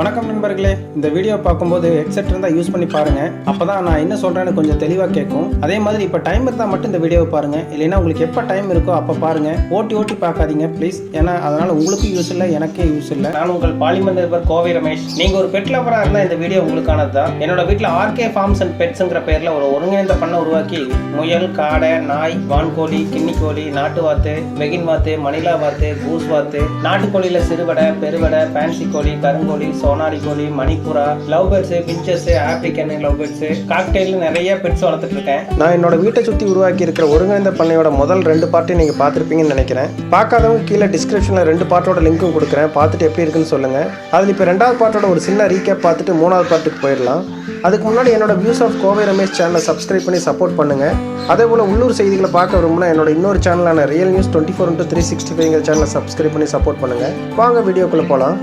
வணக்கம் நண்பர்களே. இந்த வீடியோ பார்க்கும்போது ஹெட்செட் இருந்தால் யூஸ் பண்ணி பாருங்கள் அப்போ தான் நான் என்ன சொல்கிறேன்னு கொஞ்சம் தெளிவாக கேட்கும். அதே மாதிரி இப்போ டைம் இருந்தால் மட்டும் இந்த வீடியோவை பாருங்கள் இல்லைன்னா உங்களுக்கு எப்போ டைம் இருக்கோ அப்போ பாருங்கள் ஓட்டி ஓட்டி பார்க்காதீங்க ப்ளீஸ் ஏன்னா அதனால் உங்களுக்கும் யூஸ் இல்லை எனக்கே யூஸ் இல்லை. நான் உங்கள் பாலிமர் நிருபர் கோவை ரமேஷ். நீங்கள் ஒரு பெட் லவராக இருந்தால் இந்த வீடியோ உங்களுக்கானது தான். என்னோட வீட்டில் ஆர்கே ஃபார்ம்ஸ் அண்ட் பெட்ஸுங்கிற பேரில் ஒரு ஒருங்கிணைந்த பண்ணை உருவாக்கி முயல் காடை நாய் வான்கோழி கிண்ணிக்கோழி நாட்டு வாத்து வெகின் வாத்து மணிலா வாத்து கூஸ் வாத்து நாட்டுக்கோழியில் சிறுவடை பெருவடை ஃபேன்சி கோழி கருங்கோழி சோனாரி கோழி Manipura love birds finches African love birds. Cockatiel நிறைய பெட்ஸ் வளர்த்துட்டு இருக்கேன் நான் என்னோட வீட்டை சுற்றி உருவாக்கி இருக்கிற ஒருங்கிணைந்த பண்ணையோட முதல் ரெண்டு பார்ட்டையும் நீங்கள் பார்த்துருப்பீங்கன்னு நினைக்கிறேன். பார்க்காதவங்க கீழே டிஸ்கிரிப்ஷனில் ரெண்டு பார்ட்டோட லிங்க்கும் கொடுக்குறேன். பார்த்துட்டு எப்படி இருக்குன்னு சொல்லுங்கள் அதில் இப்போ ரெண்டாவது பார்ட்டோட ஒரு சின்ன ரீகேப் பார்த்துட்டு மூணாவது பார்ட்டுக்கு போயிடலாம். அதுக்கு முன்னாடி என்னோட வியூஸ் ஆஃப் கோவை ரமேஷ் சேனலை சப்ஸ்கிரைப் பண்ணி சப்போர்ட் பண்ணுங்க. அதே போல் உள்ளூர் செய்திகளை பார்க்க விரும்புனா என்னோட இன்னொரு சேனலான real news twenty four into three sixty ஃபைவ்ங்கிற சேனலை சப்ஸ்கிரைப் பண்ணி சப்போர்ட் பண்ணுங்க. வாங்க வீடியோக்குள்ளே போகலாம்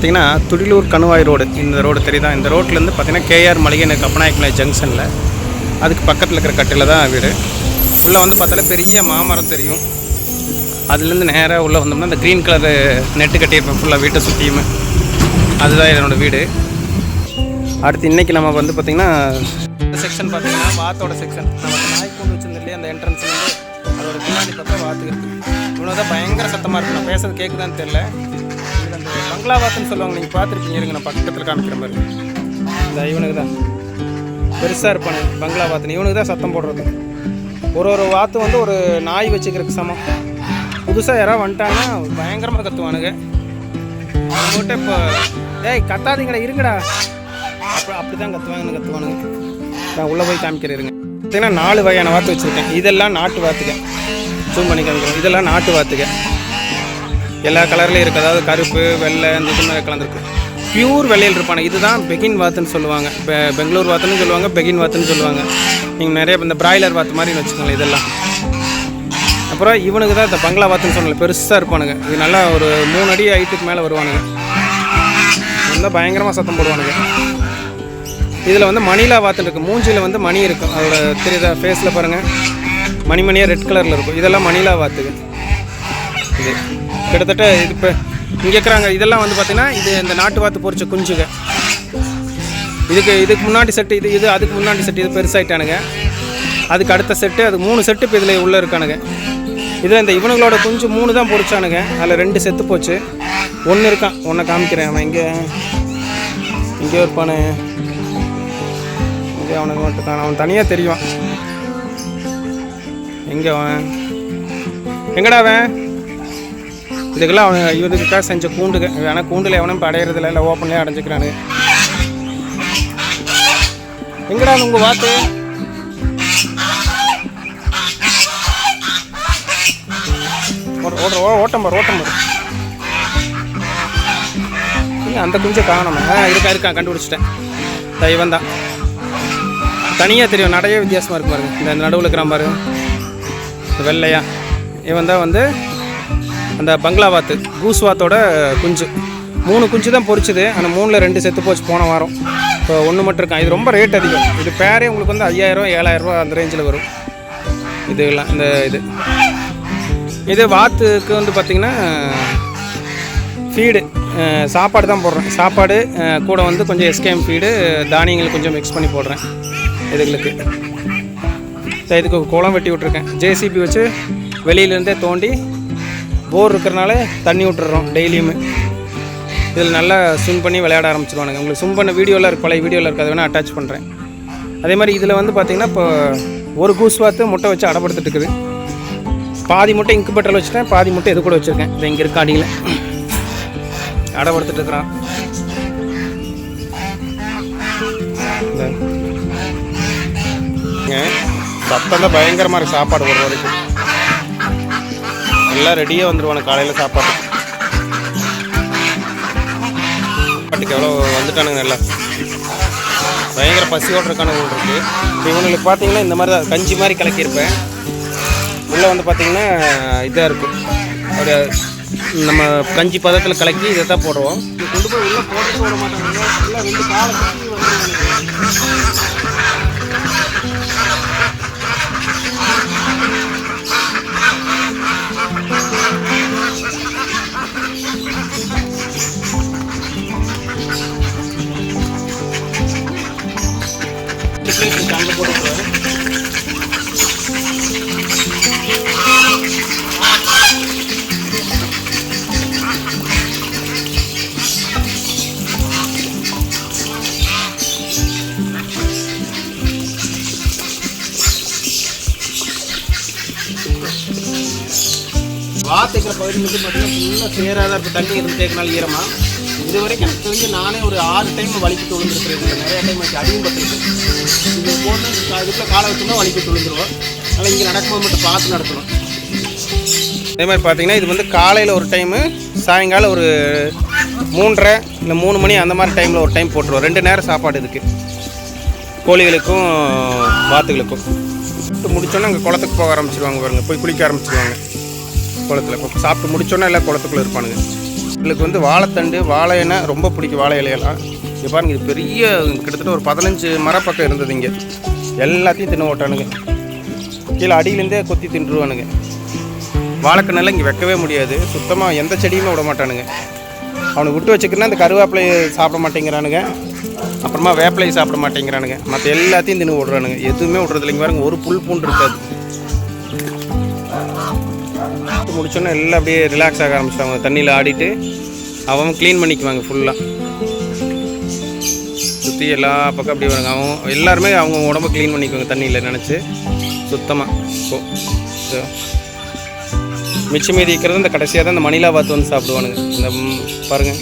பார்த்தீங்கன்னா துடிலூர் கணுவாய் ரோடு. இந்த ரோடு தெரியுதா? இந்த ரோட்லேருந்து பார்த்தீங்கன்னா கேஆர் மளிகை கப்பநாயக்கமலை ஜங்ஷனில். அதுக்கு பக்கத்தில் இருக்கிற கட்டில் தான் வீடு. உள்ளே வந்து பார்த்தாலே பெரிய மாமரம் தெரியும். அதுலேருந்து நேராக உள்ளே வந்தோம்னா அந்த க்ரீன் கலரு நெட்டு கட்டியிருப்பேன். ஃபுல்லாக வீட்டை சுற்றியுமே அதுதான் என்னோட வீடு. அடுத்து இன்றைக்கி நம்ம வந்து பார்த்திங்கன்னா இந்த செக்ஷன் பார்த்தீங்கன்னா வாத்தோட செக்ஷன் நம்ம நாய் கொண்டு வச்சிருந்தோம் இல்லையா? அந்த என்ட்ரன்ஸ்லேருந்து அதோட பின்னாடி பார்த்தா வாத்து இருக்குது இவ்வளோ தான் பயங்கர சத்தமாக இருக்குது நான் பேசுறது கேட்குதான்னு தெரில இதுல பங்களா சொல்லுவாங்க. நீங்கள் பார்த்துருப்பீங்க. இருங்க நான் பக்கத்தில் காமிக்கிற மாதிரி. இந்த இவனுக்கு தான். பெருசாக இருப்பானு பங்களா வாத்தன் இவனுக்கு தான் சத்தம் போடுறது. ஒரு ஒரு வாத்து வந்து ஒரு நாய் வச்சுக்கிறதுக்கு சமம். புதுசாக யாராவது வந்துட்டாங்கன்னா பயங்கரமாக கத்துவானுங்க. அவங்ககிட்ட இப்போ ஏய் கத்தாதீங்கடா இருங்கடா. அப்படி அப்படி தான் கத்துவாங்க கத்துவானுங்க. நான் உள்ளே போய் காமிக்கிறேன் இருங்க. பார்த்தீங்கன்னா நாலு வகையான வாத்து வச்சுருக்கேன். இதெல்லாம் நாட்டு வாத்துக்க ஜூம் பண்ணி காமிக்கிறேன். இதெல்லாம் நாட்டு வாத்துக்க எல்லா கலர்லேயும் இருக்குது அதாவது கருப்பு வெள்ளை இந்த இது மாதிரி கலந்துருக்கு. பியூர் வெள்ளையில் இருப்பாங்க இதுதான் பெகின் வாத்துன்னு சொல்லுவாங்க. பெ பெங்களூர் வாத்துன்னு சொல்லுவாங்க பெகின் வாத்துன்னு சொல்லுவாங்க. நீங்கள் நிறைய இந்த பிராய்லர் வாத்து மாதிரின்னு வச்சுக்கோங்களேன் இதெல்லாம். அப்புறம் இவனுக்கு தான் இந்த பங்களா வாத்துன்னு சொன்னல பெருசாக இருப்பானுங்க. இது நல்லா ஒரு மூணு அடி ஹைட்டுக்கு மேலே வருவானுங்க. நல்லா பயங்கரமாக சத்தம் போடுவானுங்க. இதில் வந்து மணிலா வாத்து இருக்குது மூஞ்சியில் வந்து மணி இருக்கும். அதோட தெரியுதா? ஃபேஸில் பாருங்கள் மணி மணியாக ரெட் கலரில் இருக்கும். இதெல்லாம் மணிலா வாத்துக்கு இது கிட்டத்தட்ட இது இப்போ இங்கே இருக்கிறாங்க. இதெல்லாம் வந்து பார்த்தீங்கன்னா இது இந்த நாட்டு வாத்து பொறிச்ச குஞ்சுங்க. இதுக்கு இதுக்கு முன்னாடி செட்டு இது இது அதுக்கு முன்னாடி செட்டு இது பெருசாகிட்டானுங்க அதுக்கு அடுத்த செட்டு அது மூணு செட்டு இப்போ இதில் உள்ளே இருக்கானுங்க. இதில் இந்த இவனுங்களோட குஞ்சு மூணு தான் பொரிச்சானுங்க. அதில் ரெண்டு செத்து போச்சு. ஒன்று இருக்கான். ஒன்றை காமிக்கிறேன். அவன் இங்கே இங்கே இருப்பானு. இங்கே அவனுக்கு மட்டும் காணும் அவன் தனியாக தெரியும் எங்கே அவன்? எங்கடா அவன்? இதுக்கெல்லாம் அவன் இவனுக்காக செஞ்ச கூண்டுக ஆனால் கூண்டில் எவனும் இப்போ அடையிறதில்ல இல்லை ஓப்பன்லேயே அடைஞ்சிக்கிறானு. எங்கடா உங்கள் வாத்து? ஓட ஓடுற ஓ ஓட்டம் பாரு ஓட்டம் பாரு. இல்லை அந்த குஞ்சை காணும். ஆ இருக்கா இருக்கா கண்டுபிடிச்சிட்டேன். தெய்வம் தான். தனியாக தெரியும் நடையே வித்தியாசமாக இருக்கு பாருங்க. இந்த நடுவில் இருக்கிறான் பாருங்க வெள்ளையா. இவன் தான் வந்து அந்த பங்களா வாத்து கூஸ் வாத்தோட குஞ்சு. மூணு குஞ்சு தான் பொறிச்சுது ஆனால் மூணில் ரெண்டு செத்து போச்சு போன வாரம். இப்போ ஒன்று மட்டும் இருக்கான் இது ரொம்ப ரேட் அதிகம். இது பேரே உங்களுக்கு வந்து ஐயாயிரம் ஏழாயிரரூபா அந்த ரேஞ்சில் வரும். இதுலாம் இந்த இது. இது வாத்துக்கு வந்து பார்த்திங்கன்னா ஃபீடு சாப்பாடு தான் போடுறேன். சாப்பாடு கூட வந்து கொஞ்சம் எஸ்கேம் ஃபீடு தானியங்கள் கொஞ்சம் மிக்ஸ் பண்ணி போடுறேன். இதுகளுக்கு. இதுக்கு குளம் வெட்டி விட்ருக்கேன் ஜேசிபி வச்சு வெளியிலேருந்தே தோண்டி போர் இருக்கிறனால தண்ணி விட்டுறோம் டெய்லியுமே. இதில் நல்லா ஸ்விம் பண்ணி விளையாட ஆரம்பிச்சிருவானுங்க. உங்களுக்கு ஸ்விம் பண்ண வீடியோவில் இருக்கு பழைய வீடியோவில் இருக்குது அதை வேணால் அட்டாச் பண்ணுறேன் அதே மாதிரி இதில் வந்து பார்த்திங்கன்னா இப்போ ஒரு கூஸ் வாத்து முட்டை வச்சு அடப்படுத்துட்டு இருக்குது. பாதி முட்டை இங்கு பெட்ரோல் வச்சுட்டேன் பாதி முட்டை இது கூட வச்சுருக்கேன். இது இங்கே இருக்க அடியில். அடப்படுத்துட்டு இருக்கிறான். சத்தம் தான் பயங்கரமாக இருக்குது சாப்பாடு ஒரு வரைக்கும். எல்லாம் ரெடியாக வந்துடுவானு காலையில் சாப்பாடு. பாட்டுக்கு எவ்வளோ வந்துட்டானுங்க நல்லா. பயங்கர பசியோடு இருக்கான ஊர் இருக்கு. இப்போ இவங்களுக்கு பார்த்தீங்கன்னா இந்த மாதிரி தான் கஞ்சி மாதிரி கலக்கியிருப்பேன். உள்ளே வந்து பார்த்தீங்கன்னா இதாக இருக்கும். ஒரு நம்ம கஞ்சி பதத்தில் கலக்கி இதை தான் போடுவோம். கொண்டு போய் உள்ளே போட்டு போட மாட்டாங்க. எல்லாம் அங்கே வாத்துக்கிற பகுதி மட்டும் பார்த்தீங்கன்னா ஃபுல்லாக சேராதான் இருக்கும் தண்ணி இருந்து தேக்கினாலும் ஈரமா. இது வரைக்கும் எனக்கு தெரிஞ்சு நானே ஒரு ஆறு டைம் வலிக்கு தொழுந்துருக்கிறேன். நிறைய டைம் வச்சு அதிகம் பட்டிருக்கு இது போட்டு இதுக்குள்ள காலை வச்சோம்னா வலிக்கு தொழுந்துருவோம் அதனால் இங்கே நடக்கும்போது மட்டும் பார்த்து நடத்தணும் அதே மாதிரி பார்த்தீங்கன்னா இது வந்து காலையில் ஒரு டைமு சாயங்காலம் ஒரு மூன்றரை இல்லை மூணு மணி அந்த மாதிரி டைமில் ஒரு டைம் போட்டுருவோம். ரெண்டு நேரம் சாப்பாடு இதுக்கு. கோழிகளுக்கும் வாத்துகளுக்கும். சாப்பிட்டு முடிச்சோன்னே அங்கே குளத்துக்கு போக ஆரம்பிச்சிருவாங்க பாருங்க. போய் குளிக்க ஆரம்பிச்சிருவாங்க. குளத்துல. இப்போ சாப்பிட்டு முடிச்சோன்னே எல்லாம் குளத்துக்குள்ளே இருப்பானுங்க. எங்களுக்கு வந்து வாழைத்தண்டு வாழை இலை ரொம்ப பிடிக்கும் வாழை இலையெல்லாம். இது பாருங்க இது பெரிய கிட்டத்தட்ட ஒரு பதினஞ்சு மரப்பக்கம் இருந்தது இங்கே. எல்லாத்தையும் தின்னு ஓட்டானுங்க. கீழே அடியிலேருந்தே கொத்தி தின்றுவானுங்க. வாழைக்கண்ணெல்லாம் இங்கே வைக்கவே முடியாது. சுத்தமாக எந்த செடியுமே விட மாட்டானுங்க. அவனுக்கு விட்டு வச்சுக்கினா இந்த கருவேப்பிலை சாப்பிட மாட்டேங்கிறானுங்க. அப்புறமா வேப்பிலையை சாப்பிட மாட்டேங்கிறானுங்க. மற்ற எல்லாத்தையும் தின்னு விடுறானுங்க எதுவுமே விடுறது இல்லைங்க பாருங்க ஒரு புல் பூண்டு இருக்காது. சாப்பிட்டு முடிச்சோன்னே எல்லாம் அப்படியே ரிலாக்ஸ் ஆக ஆரம்பிச்சிட்டாங்க. தண்ணியில் ஆடிட்டு அவன் க்ளீன் பண்ணிக்குவாங்க ஃபுல்லாக சுற்றி எல்லா பக்கம் அப்படி வருங்க அவங்க எல்லாருமே அவங்க உடம்ப க்ளீன் பண்ணிக்குவாங்க தண்ணியில் நினச்சி. சுத்தமாக ஸோ மிச்சம் மீதி இருக்கிறது இந்த கடைசியாக தான் இந்த மணிலா பாத்து வந்து சாப்பிடுவானுங்க. இந்த பாருங்கள்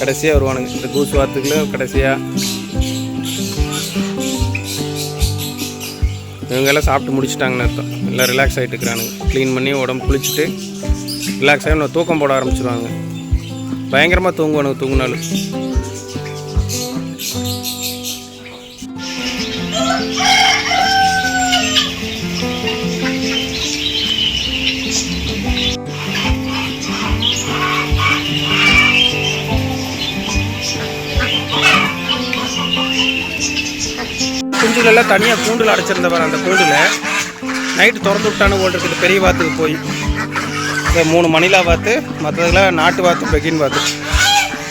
கடைசியாக வருவானுங்க. இந்த கூஸ் வாத்துக்குள்ள கடைசியாக இவங்கெல்லாம் சாப்பிட்டு முடிச்சிட்டாங்கன்னு அர்த்தம். எல்லாம் ரிலாக்ஸ் ஆகிட்டு இருக்கிறானுங்க க்ளீன் பண்ணி உடம்பு குளிச்சுட்டு ரிலாக்ஸ் ஆகி தூக்கம் போட ஆரம்பிச்சிருவாங்க. பயங்கரமாக தூங்குவானுங்க தூங்கினாலும். குஞ்சுகளெல்லாம் தனியாக கூண்டில் அடைச்சிருந்தவர் அந்த கூண்டில் நைட்டு திறந்து விட்டானு போல் இருக்குது பெரிய வாத்துக்கு போய். இந்த மூணு மணிலா வாத்து மற்றதுலாம் நாட்டு வாத்து பெகின் வாத்து.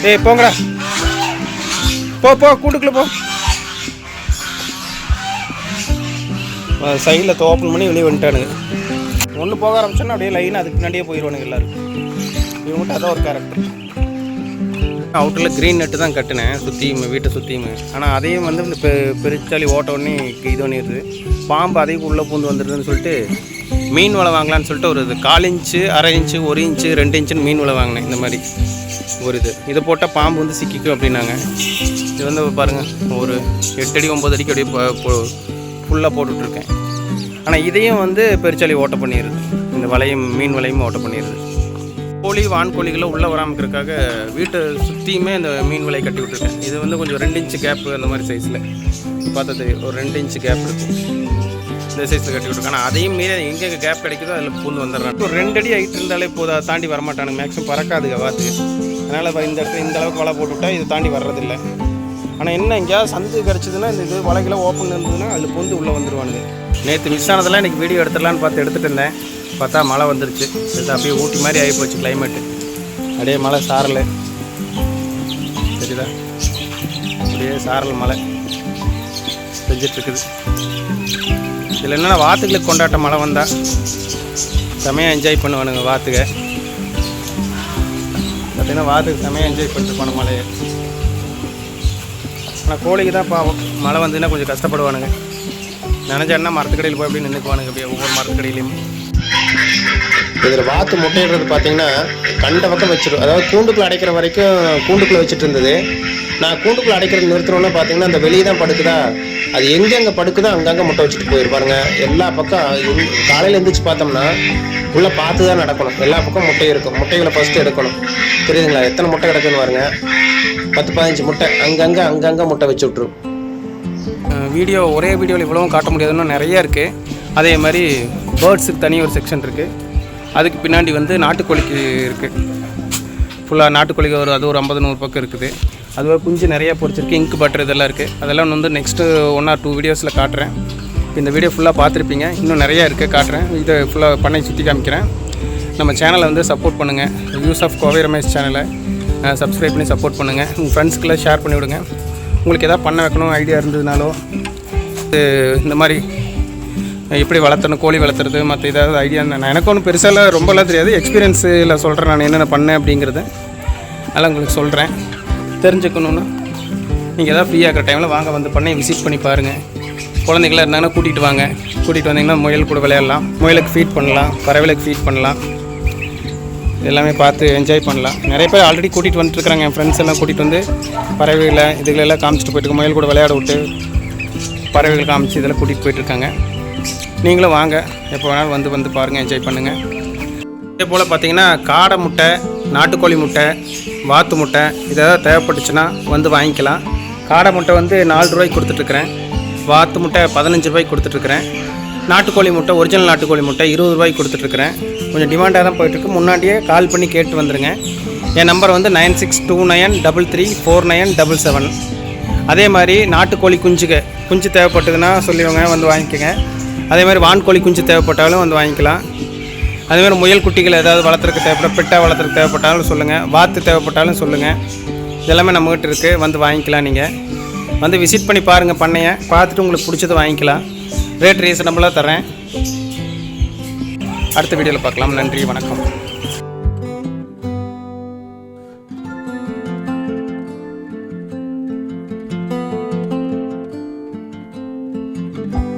டேய் போங்கடா. போ போ கூண்டுக்குள்ளே போ. சைடில் ஓப்பன் பண்ணி வெளியே வந்துட்டானுங்க. ஒன்று போக ஆரம்பிச்சோன்னா அப்படியே லைனாக அதுக்கு பின்னாடியே போயிடுவானுங்க எல்லோரும். இவங்ககிட்ட அதான் ஒரு கேரக்டர் அவுட்டரில் க்ரீன் நெட்டு தான் கட்டினேன் சுற்றியும் வீட்டை சுற்றியும் ஆனால் அதையும் வந்து இந்த பெ பெருச்சாலி ஓட்ட உடனே இது பண்ணிடுது. பாம்பு அதையும் உள்ளே பூந்து வந்துடுதுன்னு சொல்லிட்டு மீன் வலை வாங்கலான்னு சொல்லிட்டு ஒரு இது கால் இன்ச்சு அரை இன்ச்சு ஒரு இன்ச்சு ரெண்டு இன்ச்சுன்னு மீன் வலை வாங்கினேன் இந்த மாதிரி. ஒரு இது. இதை போட்டால் பாம்பு வந்து சிக்கிக்கும் அப்படின்னாங்க. இது வந்து பாருங்கள் ஒரு எட்டு அடி ஒம்பது அடிக்கு அப்படியே ஃபுல்லாக போட்டுட்ருக்கேன். ஆனால் இதையும் வந்து பெருச்சாலி ஓட்ட பண்ணிடுது. இந்த வலையும் மீன் வலையும் ஓட்ட பண்ணிடுது. கோழி வான்கோழிகளை உள்ளே வராமல் இருக்கிறதுக்காக வீட்டை சுற்றியுமே இந்த மீன் வலையை கட்டி விட்டுருக்கேன் இது வந்து கொஞ்சம் ரெண்டு இன்ச்சு கேப்பு அந்த மாதிரி சைஸில் பார்த்தா தெரியும் ஒரு ரெண்டு இன்ச்சு கேப் இருக்கும். இந்த சைஸில் கட்டி விட்டுருக்கேன் ஆனால் அதையும் மீறி எங்கே கேப் கிடைக்குதோ அதில் பூந்து வந்துடுறேன் ஒரு ரெண்டு அடி ஹைட் இருந்தாலே போதும். அதை தாண்டி வரமாட்டானுங்க. மேக்ஸிமம் பறக்காதுங்க வாத்து அதனால் இப்போ இந்த இடத்துல இந்த அளவுக்கு வலை போட்டு விட்டா இது தாண்டி வர்றதில்லை. ஆனால் என்ன எங்கேயாவது சந்து கிடச்சிதுன்னா இந்த இது வலைகளை ஓப்பன் இருந்ததுன்னா அதில் பூந்து உள்ளே வந்துடுவானுங்க நேற்று மிஸ் ஆனதெல்லாம் இன்றைக்கி வீடியோ எடுத்துடலான்னு பார்த்து எடுத்துகிட்டு இருந்தேன். பார்த்தா மழை வந்துருச்சு. இது அப்படியே ஊட்டி மாதிரி ஆகி போச்சு கிளைமேட்டு அப்படியே மழை சாரல். சரிதா அப்படியே சாரல் மழை பெஞ்சிட்ருக்குது. இதில் என்னென்னா வாத்துக்களுக்கு கொண்டாட்ட மழை வந்தால் செமையாக என்ஜாய் பண்ணுவானுங்க வாத்துக. பார்த்திங்கன்னா வாத்துக்கு செமையாக என்ஜாய் பண்ணிட்டு போன மழையை. ஆனால் கோழிக்கு தான் பாவம். மழை வந்ததுன்னா கொஞ்சம் கஷ்டப்படுவானுங்க. நினைச்சாருன்னா மரத்துக்கடையில் போய் அப்படியே நின்றுக்குவானுங்க அப்படியே ஒவ்வொரு மரத்துக்கடையிலையும். இதில் வாத்து முட்டையிடுறது பார்த்தீங்கன்னா கண்ட பக்கம் வச்சிடும் அதாவது கூண்டுக்குள்ள அடைக்கிற வரைக்கும் கூண்டுக்குள்ளே வச்சுட்டு இருந்தது. நான் கூண்டுக்குள்ள அடைக்கிறது நிறுத்தணும்னா பார்த்தீங்கன்னா அந்த வெளியே தான் படுக்குதா? அது எங்கெங்கே படுக்குதோ அங்கங்கே முட்டை வச்சுட்டு போயிருப்பாருங்க எல்லா பக்கம் காலையில் எழுந்திரிச்சு பார்த்தோம்னா உள்ளே பார்த்து தான் நடக்கணும். எல்லா பக்கம் முட்டையும் இருக்கும். முட்டைகளை ஃபஸ்ட்டு எடுக்கணும். புரியுதுங்களா? எத்தனை முட்டை கிடக்குன்னு பாருங்க. பத்து பதினஞ்சு முட்டை அங்கங்கே அங்கங்கே முட்டை வச்சு விட்ரும் வீடியோ ஒரே வீடியோவில் இவ்வளவும் காட்ட முடியாதுன்னு நிறைய இருக்குது அதே மாதிரி பேர்ட்ஸுக்கு தனி ஒரு செக்ஷன் இருக்குது அதுக்கு பின்னாடி வந்து நாட்டுக்கோழிக்கு இருக்குது ஃபுல்லாக நாட்டுக்கோழிக்கு ஒரு அது ஒரு ஐம்பது நூறு பக்கம் இருக்குது. அதுவே குஞ்சு நிறையா பொறிச்சிருக்கு இங்கு பட்டர் இதெல்லாம் இருக்குது அதெல்லாம் வந்து நெக்ஸ்ட்டு ஒன் ஆர் டூ வீடியோஸில் காட்டுறேன். இந்த வீடியோ ஃபுல்லாக பார்த்துருப்பீங்க. இன்னும் நிறையா இருக்குது காட்டுறேன். இதை ஃபுல்லாக பண்ணை சுற்றி காமிக்கிறேன். நம்ம சேனலை வந்து சப்போர்ட் பண்ணுங்கள் வியூஸ் ஆஃப் கோவை ரமேஷ் சேனலை சப்ஸ்கிரைப் பண்ணி சப்போர்ட் பண்ணுங்கள் உங்கள் ஃப்ரெண்ட்ஸ்க்கெல்லாம் ஷேர் பண்ணிவிடுங்க. உங்களுக்கு எதாவது பண்ண வைக்கணும் ஐடியா இருந்ததுனாலோ இது இந்த மாதிரி எப்படி வளர்த்தணும் கோழி வளர்த்துறது மற்ற ஏதாவது ஐடியா நான் எனக்கு ஒன்றும் பெருசாலாம் ரொம்பலாம் தெரியாது. எக்ஸ்பீரியன்ஸில் சொல்கிறேன் நான் என்னென்ன பண்ணேன் அப்படிங்கிறத. அதெல்லாம் உங்களுக்கு சொல்கிறேன் தெரிஞ்சுக்கணுன்னா நீங்கள் எதாவது ஃப்ரீயாக இருக்கிற டைமில் வாங்க வந்து பண்ணி விசிட் பண்ணி பாருங்கள் குழந்தைங்களாம் இருந்தாங்கன்னா கூட்டிகிட்டு வாங்க. கூட்டிகிட்டு வந்தீங்கன்னா முயல் கூட விளையாடலாம். முயலுக்கு ஃபீட் பண்ணலாம். பறவைகளுக்கு ஃபீட் பண்ணலாம். எல்லாமே பார்த்து என்ஜாய் பண்ணலாம். நிறைய பேர் ஆல்ரெடி கூட்டிகிட்டு வந்துட்டுருக்காங்க என் ஃப்ரெண்ட்ஸ் எல்லாம் கூட்டிகிட்டு வந்து பறவைகளை இதுகளெல்லாம் காமிச்சிட்டு போயிட்டு முயல் கூட விளையாட விட்டு பறவைகள் காமிச்சு இதெல்லாம் கூட்டிகிட்டு போயிட்டுருக்காங்க. நீங்களும் வாங்க. எப்போ வேணாலும் வந்து வந்து பாருங்கள் என்ஜாய் பண்ணுங்கள் இதே போல் பார்த்தீங்கன்னா காடை முட்டை நாட்டுக்கோழி முட்டை வாத்து முட்டை இதெல்லாம் தேவைப்பட்டுச்சுன்னா வந்து வாங்கிக்கலாம். காடை முட்டை வந்து நாலு ரூபாய்க்கு கொடுத்துட்ருக்குறேன். வாத்து முட்டை பதினஞ்சு ரூபாய்க்கு கொடுத்துட்ருக்குறேன். நாட்டுக்கோழி முட்டை ஒரிஜினல் நாட்டுக்கோழி முட்டை இருபது ரூபாய்க்கு கொடுத்துட்ருக்குறேன். கொஞ்சம் டிமாண்டாக தான் போயிட்டுருக்கு முன்னாடியே கால் பண்ணி கேட்டு வந்துடுங்க என் நம்பர் வந்து nine six two nine double three four nine double seven. அதே மாதிரி நாட்டுக்கோழி குஞ்சுக குஞ்சு தேவைப்பட்டதுன்னா சொல்லிடுவாங்க வந்து வாங்கிக்கோங்க. அதே மாதிரி வான்கோழி குஞ்சு தேவைப்பட்டாலும் வந்து வாங்கிக்கலாம். அதே மாதிரி முயல் குட்டிகள் ஏதாவது வளர்த்துறதுக்கு தேவைப்பட பெட்டா வளர்த்துறதுக்கு தேவைப்பட்டாலும் சொல்லுங்கள் வாத்து தேவைப்பட்டாலும் சொல்லுங்கள் இதெல்லாமே நம்மகிட்ட இருக்குது வந்து வாங்கிக்கலாம் நீங்கள் வந்து விசிட் பண்ணி பாருங்கள் பண்ணைய. பார்த்துட்டு உங்களுக்கு பிடிச்சதை வாங்கிக்கலாம். ரேட் ரீசனபுளாக தரேன் அடுத்த வீடியோவில் பார்க்கலாம். நன்றி வணக்கம்.